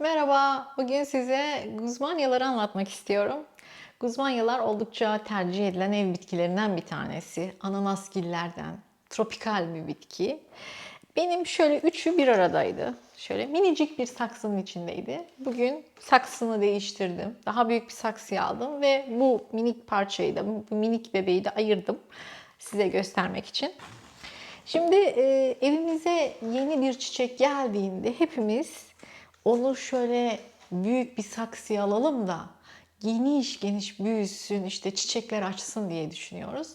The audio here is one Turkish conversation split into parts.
Merhaba, bugün size guzmanyaları anlatmak istiyorum. Guzmanyalar oldukça tercih edilen ev bitkilerinden bir tanesi. Ananasgillerden, tropikal bir bitki. Benim şöyle üçü bir aradaydı. Şöyle minicik bir saksının içindeydi. Bugün saksını değiştirdim. Daha büyük bir saksıya aldım ve bu minik parçayı da, bu minik bebeği de ayırdım size göstermek için. Şimdi e, evimize yeni bir çiçek geldiğinde hepimiz onu şöyle büyük bir saksıya alalım da geniş geniş büyüsün, işte çiçekler açsın diye düşünüyoruz.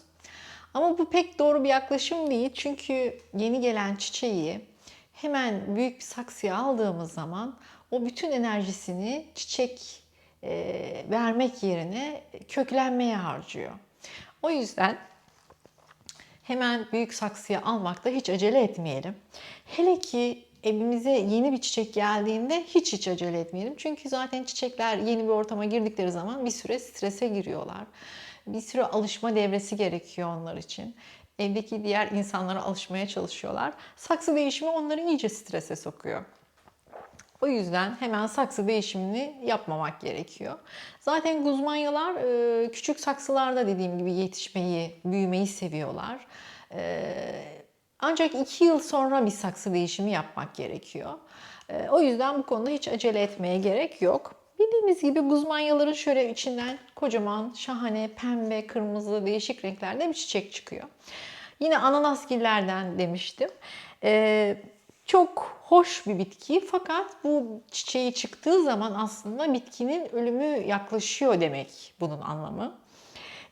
Ama bu pek doğru bir yaklaşım değil. Çünkü yeni gelen çiçeği hemen büyük bir saksıya aldığımız zaman o bütün enerjisini çiçek e, vermek yerine köklenmeye harcıyor. O yüzden hemen büyük saksıya almakta hiç acele etmeyelim. Hele ki evimize yeni bir çiçek geldiğinde hiç hiç acele etmeyelim. Çünkü zaten çiçekler yeni bir ortama girdikleri zaman bir süre strese giriyorlar. Bir süre alışma devresi gerekiyor onlar için. Evdeki diğer insanlara alışmaya çalışıyorlar. Saksı değişimi onları iyice strese sokuyor. O yüzden hemen saksı değişimini yapmamak gerekiyor. Zaten guzmanyalar e, küçük saksılarda dediğim gibi yetişmeyi, büyümeyi seviyorlar. E, ancak iki yıl sonra bir saksı değişimi yapmak gerekiyor. E, o yüzden bu konuda hiç acele etmeye gerek yok. Bildiğimiz gibi guzmanyaların şöyle içinden kocaman, şahane, pembe, kırmızı, değişik renklerde bir çiçek çıkıyor. Yine ananasgillerden demiştim. Ee, çok hoş bir bitki fakat bu çiçeği çıktığı zaman aslında bitkinin ölümü yaklaşıyor demek bunun anlamı.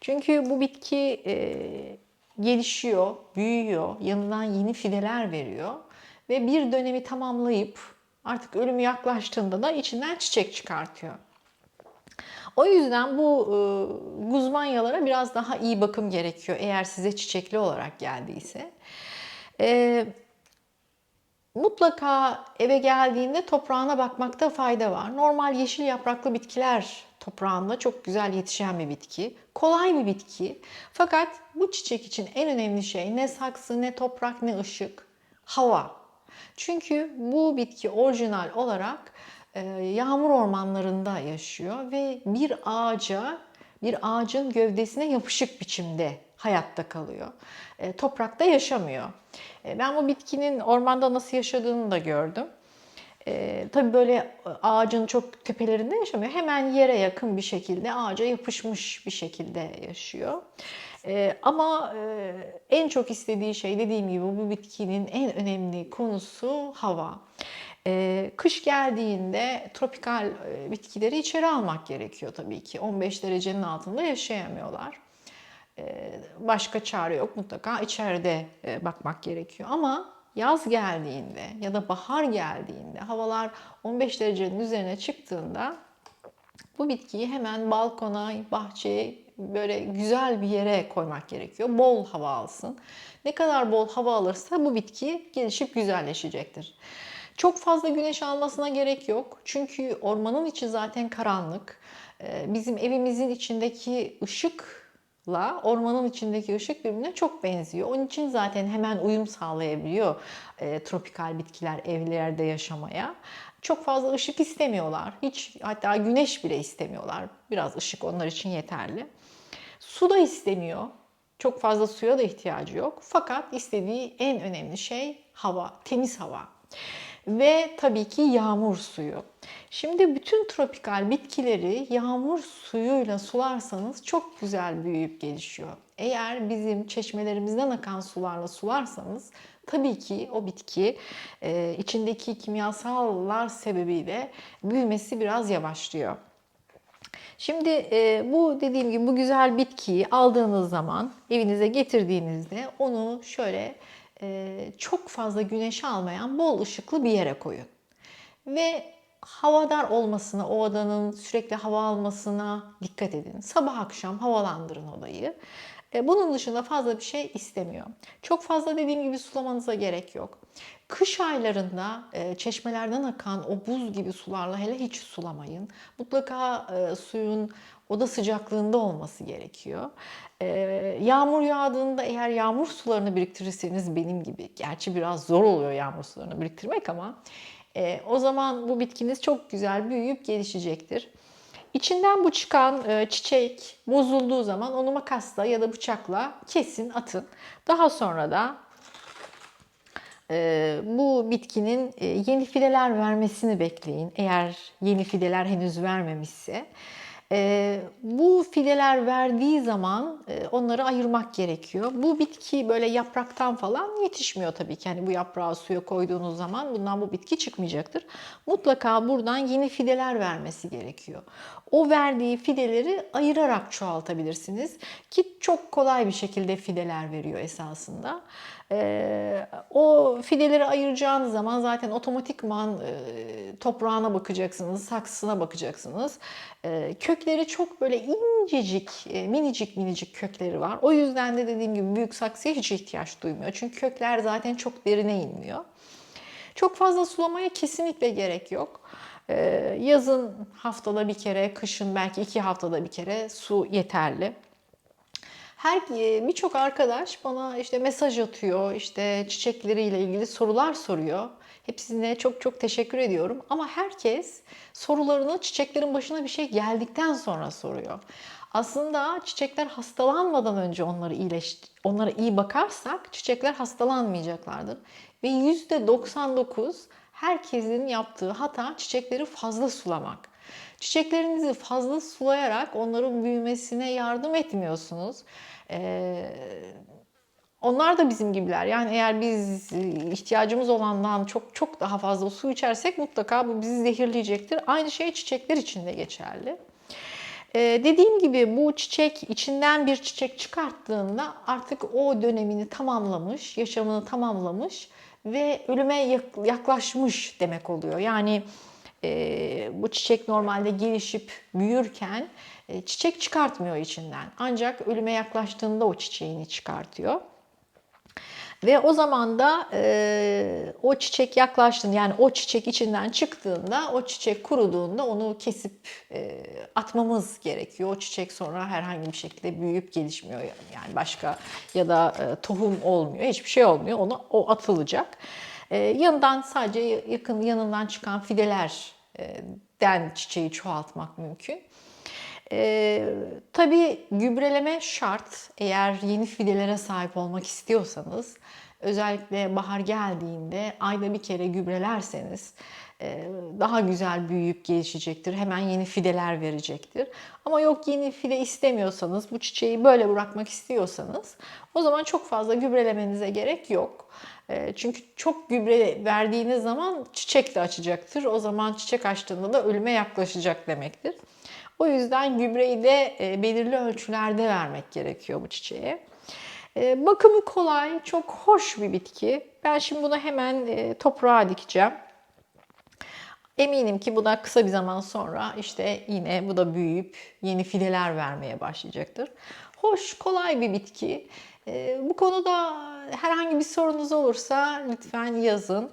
Çünkü bu bitki e, gelişiyor, büyüyor, yanından yeni fideler veriyor ve bir dönemi tamamlayıp artık ölümü yaklaştığında da içinden çiçek çıkartıyor. O yüzden bu e, guzmanyalara biraz daha iyi bakım gerekiyor eğer size çiçekli olarak geldiyse. E, mutlaka eve geldiğinde toprağına bakmakta fayda var. Normal yeşil yapraklı bitkiler toprağında çok güzel yetişen bir bitki. Kolay bir bitki. Fakat bu çiçek için en önemli şey ne saksı, ne toprak, ne ışık. Hava. Çünkü bu bitki orijinal olarak e, yağmur ormanlarında yaşıyor ve bir ağaca, bir ağacın gövdesine yapışık biçimde hayatta kalıyor. E, toprakta yaşamıyor. E, ben bu bitkinin ormanda nasıl yaşadığını da gördüm. E, tabii böyle ağacın çok tepelerinde yaşamıyor. Hemen yere yakın bir şekilde ağaca yapışmış bir şekilde yaşıyor. E, ama e, en çok istediği şey dediğim gibi bu bitkinin en önemli konusu hava. E, kış geldiğinde tropikal e, bitkileri içeri almak gerekiyor tabii ki. 15 derecenin altında yaşayamıyorlar. E, başka çare yok mutlaka içeride e, bakmak gerekiyor. Ama yaz geldiğinde ya da bahar geldiğinde havalar 15 derecenin üzerine çıktığında bu bitkiyi hemen balkona, bahçeye böyle güzel bir yere koymak gerekiyor. Bol hava alsın. Ne kadar bol hava alırsa bu bitki gelişip güzelleşecektir. Çok fazla güneş almasına gerek yok. Çünkü ormanın içi zaten karanlık. Bizim evimizin içindeki ışıkla ormanın içindeki ışık birbirine çok benziyor. Onun için zaten hemen uyum sağlayabiliyor e, tropikal bitkiler evlerde yaşamaya. Çok fazla ışık istemiyorlar. Hiç hatta güneş bile istemiyorlar. Biraz ışık onlar için yeterli. Su da istemiyor. Çok fazla suya da ihtiyacı yok. Fakat istediği en önemli şey hava, temiz hava. Ve tabii ki yağmur suyu. Şimdi bütün tropikal bitkileri yağmur suyuyla sularsanız çok güzel büyüyüp gelişiyor. Eğer bizim çeşmelerimizden akan sularla sularsanız tabii ki o bitki e, içindeki kimyasallar sebebiyle büyümesi biraz yavaşlıyor. Şimdi e, bu dediğim gibi bu güzel bitkiyi aldığınız zaman evinize getirdiğinizde onu şöyle çok fazla güneş almayan bol ışıklı bir yere koyun. Ve havadar olmasına, o odanın sürekli hava almasına dikkat edin. Sabah akşam havalandırın odayı. E, bunun dışında fazla bir şey istemiyor. Çok fazla dediğim gibi sulamanıza gerek yok. Kış aylarında e, çeşmelerden akan o buz gibi sularla hele hiç sulamayın. Mutlaka e, suyun oda sıcaklığında olması gerekiyor. Yağmur yağdığında eğer yağmur sularını biriktirirseniz benim gibi, gerçi biraz zor oluyor yağmur sularını biriktirmek ama E, o zaman bu bitkiniz çok güzel büyüyüp gelişecektir. İçinden bu çıkan e, çiçek bozulduğu zaman onu makasla ya da bıçakla kesin atın. Daha sonra da e, bu bitkinin e, yeni fideler vermesini bekleyin. Eğer yeni fideler henüz vermemişse. E, bu fideler verdiği zaman e, onları ayırmak gerekiyor. Bu bitki böyle yapraktan falan yetişmiyor tabii ki. Yani bu yaprağı suya koyduğunuz zaman bundan bu bitki çıkmayacaktır. Mutlaka buradan yeni fideler vermesi gerekiyor. O verdiği fideleri ayırarak çoğaltabilirsiniz ki çok kolay bir şekilde fideler veriyor esasında. Ee, o fideleri ayıracağınız zaman zaten otomatikman e, toprağına bakacaksınız, saksısına bakacaksınız. E, kökleri çok böyle incecik, e, minicik minicik kökleri var. O yüzden de dediğim gibi büyük saksıya hiç ihtiyaç duymuyor. Çünkü kökler zaten çok derine inmiyor. Çok fazla sulamaya kesinlikle gerek yok. Ee, yazın haftada bir kere, kışın belki iki haftada bir kere su yeterli. Her e, birçok arkadaş bana işte mesaj atıyor, işte çiçekleriyle ilgili sorular soruyor. Hepsine çok çok teşekkür ediyorum. Ama herkes sorularını çiçeklerin başına bir şey geldikten sonra soruyor. Aslında çiçekler hastalanmadan önce onları iyileş, onlara iyi bakarsak çiçekler hastalanmayacaklardır. Ve %99 herkesin yaptığı hata çiçekleri fazla sulamak. Çiçeklerinizi fazla sulayarak onların büyümesine yardım etmiyorsunuz. Ee, onlar da bizim gibiler. Yani eğer biz ihtiyacımız olandan çok çok daha fazla su içersek mutlaka bu bizi zehirleyecektir. Aynı şey çiçekler için de geçerli. Ee, dediğim gibi bu çiçek içinden bir çiçek çıkarttığında artık o dönemini tamamlamış, yaşamını tamamlamış ve ölüme yaklaşmış demek oluyor. Yani e, bu çiçek normalde gelişip büyürken e, çiçek çıkartmıyor içinden. Ancak ölüme yaklaştığında o çiçeğini çıkartıyor. Ve o zaman da e, o çiçek yaklaştığında yani o çiçek içinden çıktığında o çiçek kuruduğunda onu kesip e, atmamız gerekiyor. O çiçek sonra herhangi bir şekilde büyüyüp gelişmiyor yani başka ya da e, tohum olmuyor hiçbir şey olmuyor onu o atılacak. E, yanından sadece yakın yanından çıkan fideler den çiçeği çoğaltmak mümkün. Ee, tabii gübreleme şart. Eğer yeni fidelere sahip olmak istiyorsanız özellikle bahar geldiğinde ayda bir kere gübrelerseniz e, daha güzel büyüyüp gelişecektir. Hemen yeni fideler verecektir. Ama yok yeni fide istemiyorsanız, bu çiçeği böyle bırakmak istiyorsanız o zaman çok fazla gübrelemenize gerek yok. E, çünkü çok gübre verdiğiniz zaman çiçek de açacaktır. O zaman çiçek açtığında da ölüme yaklaşacak demektir. O yüzden gübreyi de e, belirli ölçülerde vermek gerekiyor bu çiçeğe. E, bakımı kolay, çok hoş bir bitki. Ben şimdi bunu hemen e, toprağa dikeceğim. Eminim ki bu da kısa bir zaman sonra işte yine bu da büyüyüp yeni fideler vermeye başlayacaktır. Hoş, kolay bir bitki. Bu konuda herhangi bir sorunuz olursa lütfen yazın.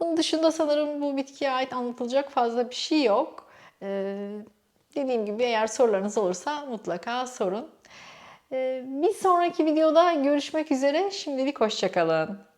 Bunun dışında sanırım bu bitkiye ait anlatılacak fazla bir şey yok. Dediğim gibi eğer sorularınız olursa mutlaka sorun. Ee, bir sonraki videoda görüşmek üzere. Şimdilik hoşçakalın.